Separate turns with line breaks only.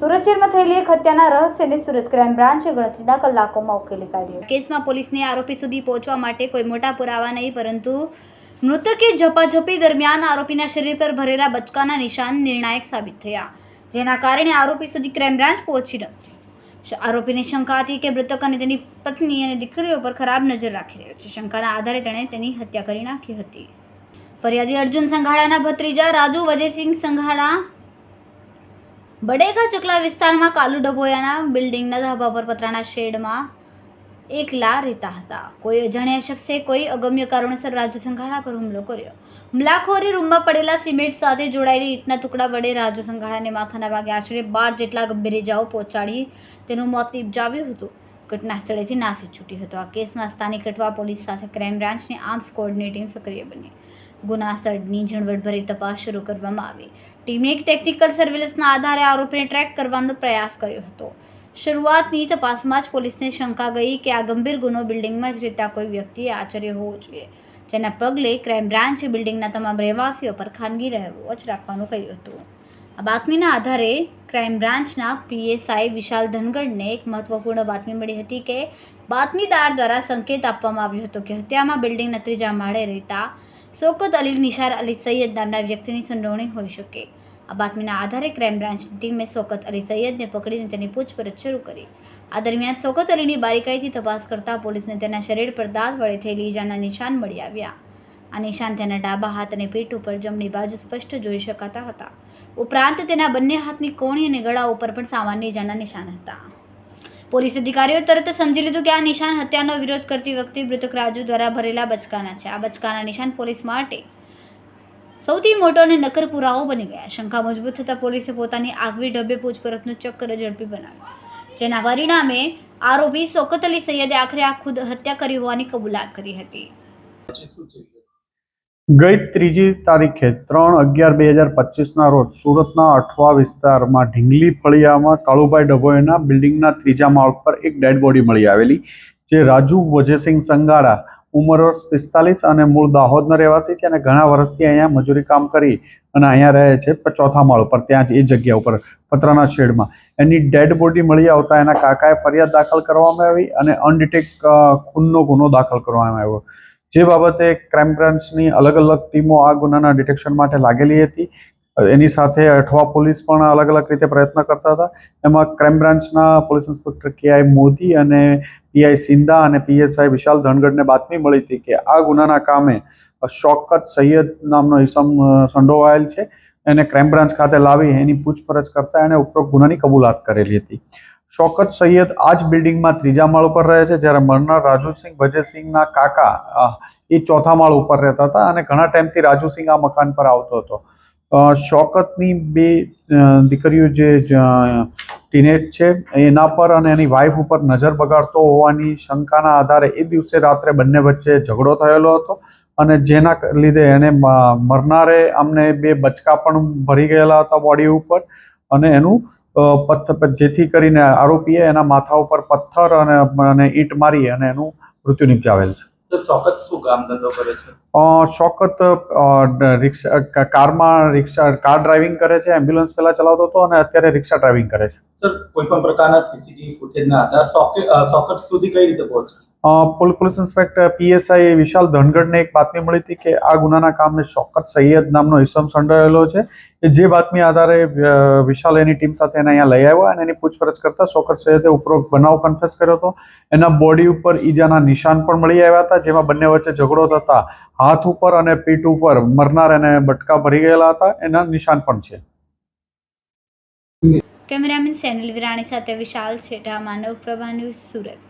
સુરત જેલમાં થયેલી એક હત્યાના રહસ્યને સુરત ક્રાઇમ બ્રાન્ચે ગણતરીના કલાકોમાં ઉકેલી કાઢ્યો કેસમાં પોલીસને આરોપી સુધી પહોંચવા માટે કોઈ મોટા પુરાવા નહીં, પરંતુ મૃતકે ઝપાઝપી દરમિયાન આરોપીના શરીર પર ભરેલા બચકાના નિશાન નિર્ણાયક સાબિત થયા. જેના કારણે આરોપી સુધી ક્રાઇમ બ્રાન્ચ પહોંચી શ- શંકા હતી કે મૃતક અને તેની પત્ની અને દીકરીઓ પર ખરાબ નજર રાખી રહ્યો છે. શંકાના આધારે તેણે તેની હત્યા કરી નાખી હતી. ફરિયાદી અર્જુન સંઘાડાના ભત્રીજા રાજુ વજયસિંહ સંઘાડા બડેગા ચકલા વિસ્તારમાં કાલુ ડભોયાના બિલ્ડિંગના ધાબા પર પતરાના શેડમાં એકલા રહેતા હતા. કોઈ અજાણ્યા શખ્સે કોઈ અગમ્ય કારણોસર રાજુ સંઘાડા પર હુમલો કર્યો. હુમલાખોરે રૂમમાં પડેલા સિમેન્ટ સાથે જોડાયેલી ઈંટના ટુકડા વડે રાજુ સંઘાડાને માથાના ભાગે આશરે બાર જેટલા ગંભીર ઇજાઓ પહોંચાડી તેનું મોત નિપજાવ્યું હતું. ઘટના સ્થળેથી નાસી છૂટી હતો. આ કેસમાં સ્થાનિક કઠવા પોલીસ સાથે ક્રાઇમ બ્રાન્ચની આર્મ્સ કોઓર્ડિનેટ ટીમ સક્રિય બની. ગુના સ્થળની ઝીણવટભરી તપાસ શરૂ કરવામાં આવી. ટીમે એક ટેકનિકલ સર્વેલન્સના આધારે આરોપીને ટ્રેક કરવાનો પ્રયાસ કર્યો હતો. શરૂઆતની તપાસમાં જ પોલીસને શંકા ગઈ કે આ ગંભીર ગુનો બિલ્ડિંગમાં જ રહેતા કોઈ વ્યક્તિએ આચર્ય હોવો જોઈએ. જેના પગલે ક્રાઇમ બ્રાન્ચે બિલ્ડિંગના તમામ રહેવાસીઓ પર ખાનગી વોચ રાખવાનું કહ્યું હતું. આ બાતમીના આધારે ક્રાઇમ બ્રાન્ચના પીએસઆઈ વિશાલ ધનગઢને એક મહત્વપૂર્ણ બાતમી મળી હતી કે બાતમીદાર દ્વારા સંકેત આપવામાં આવ્યો હતો કે હત્યામાં બિલ્ડિંગના ત્રીજા માળે રહેતા શોકત અલી નિશાર અલી સૈયદ નામના વ્યક્તિની સંડોવણી હોઈ શકે. આ બાતમીના આધારે ક્રાઇમ બ્રાન્ચની ટીમે શોકત અલી સૈયદને પકડીને તેની પૂછપરછ શરૂ કરી. આ દરમિયાન શોકત અલીની બારીકાઈથી તપાસ કરતા પોલીસને તેના શરીર પર દાંત વડે થયેલી ઈજાના નિશાન મળી આવ્યા. આ નિશાન તેના ડાબા હાથ અને પીઠ ઉપર જમણી બાજુ સ્પષ્ટ જોઈ શકાતા હતા. ઉપરાંત તેના બંને હાથની કોણી અને ગળા ઉપર પણ સામાન્ય ઈજાના નિશાન હતા. પોલીસ અધિકારીઓ તરત સમજી લીધું કે આ નિશાન હત્યાનો વિરોધ કરતી વખતે મૃતક રાજુ દ્વારા ભરેલા બચકાના છે. આ બચકાના નિશાન પોલીસ માટે સૌથી મોટો અને નકર પુરાવો બની ગયા. શંકા મજબૂત થતાં પોલીસે પોતાની આગવી ઢબે પૂછપરછનું ચક્કર ઝડપી બનાવ્યું. જેના પરિણામે આરોપી સોકત અલી સૈયદે આખરે આ ખુદ હત્યા કરી હોવાની કબૂલાત કરી હતી.
ગઈ ત્રીજી તારીખે ત્રણ અગિયાર બે હજાર પચીસના રોજ સુરતના અઠવા વિસ્તારમાં ઢીંગલી ફળિયામાં કાળુભાઈ ડભોઈના બિલ્ડિંગના ત્રીજા માળ પર એક ડેડ બોડી મળી આવેલી, જે રાજુ વજયસિંહ સંગાડા ઉંમર વર્ષ પિસ્તાલીસ અને મૂળ દાહોદનો રહેવાસી છે અને ઘણા વર્ષથી અહીંયા મજૂરી કામ કરી અને અહીંયા રહે છે ચોથા માળ ઉપર, ત્યાં જ એ જગ્યા ઉપર, પતરાના શેડમાં. એની ડેડ બોડી મળી આવતા એના કાકાએ ફરિયાદ દાખલ કરવામાં આવી અને અનડિટેક ખૂનનો ગુનો દાખલ કરવામાં આવ્યો. જે બાબતે ક્રાઇમ બ્રાન્ચની અલગ અલગ ટીમો આ ગુનાના ડિટેક્શન માટે લાગેલી હતી. એની સાથે અઠવા પોલીસ પણ અલગ અલગ રીતે પ્રયત્ન કરતા હતા. એમાં ક્રાઇમ બ્રાન્ચના પોલીસ ઇન્સ્પેક્ટર કે આઈ મોદી અને પીઆઈ સિંધા અને પીએસઆઈ વિશાલ ધનગઢને બાતમી મળી હતી કે આ ગુનાના કામે શોકત સૈયદ નામનો ઇસમ સંડોવાયેલ છે. એને ક્રાઇમ બ્રાન્ચ ખાતે લાવી એની પૂછપરછ કરતા એને ઉપરોક્ત ગુનાની કબૂલાત કરેલી હતી. શોકત સૈયદ આ જ બિલ્ડિંગમાં ત્રીજા માળ ઉપર રહે છે, જ્યારે મરનાર રાજુસિંહ ભજેસિંહના કાકા એ ચોથા માળ ઉપર રહેતા હતા અને ઘણા ટાઈમથી રાજુસિંહ આ મકાન પર આવતો હતો. શોકતની બે દીકરીઓ જે ટીનેજ છે, એના પર અને એની વાઈફ ઉપર નજર બગાડતો હોવાની શંકાના આધારે એ દિવસે રાત્રે બંને વચ્ચે ઝઘડો થયેલો હતો અને જેના લીધે એને મરનારે અમને બે બચકા પણ ભરી ગયેલા હતા બોડી ઉપર અને એનું પથ્થર જેથી કરીને આરોપીએ એના માથા ઉપર પથ્થર અને અને ઈંટ મારી અને એનું મૃત્યુ નિપજાવેલ છે.
શોકત શું કામ ધંધો કરે છે?
શોકત રિક્ષા કારમાં રિક્ષા કાર ડ્રાઇવિંગ કરે છે એમ્બ્યુલન્સ પહેલા ચલાવતો હતો અને અત્યારે રિક્ષા ડ્રાઇવિંગ કરે છે.
સર કોઈ પણ પ્રકારના સીસીટીવી ફૂટેજના આધાર સોકેટ સોકેટ સુધી કઈ રીતે પહોંચે
પોલીસ ઇન્સ્પેક્ટર પીએસઆઈ વિશાલ ધનગઢને એક બાતમી મળી હતી કે આ ગુનાના કામને શોકત સૈયદ નામનો ઇસમ સંડોવાયેલો છે કે જે બાતમી આધારે વિશાલ એની ટીમ સાથે એને અહીંયા લઈ આવ્યા અને એની પૂછપરછ કરતા શોકત સૈયદે ઉપરોક્ત બનાવ કન્ફેસ કર્યો હતો. એના બોડી ઉપર ઈજાના નિશાન પણ મળી આવ્યા હતા, જેમાં બંને વચ્ચે ઝઘડો થતા હાથ ઉપર અને પીઠ ઉપર મરનાર એને બટકા ભરી ગયેલા હતા. એના નિશાન પણ છે.
કેમેરામેન સેનલ વિરાણી સાથે વિશાલ છેટા માનવ પ્રભા સુરત.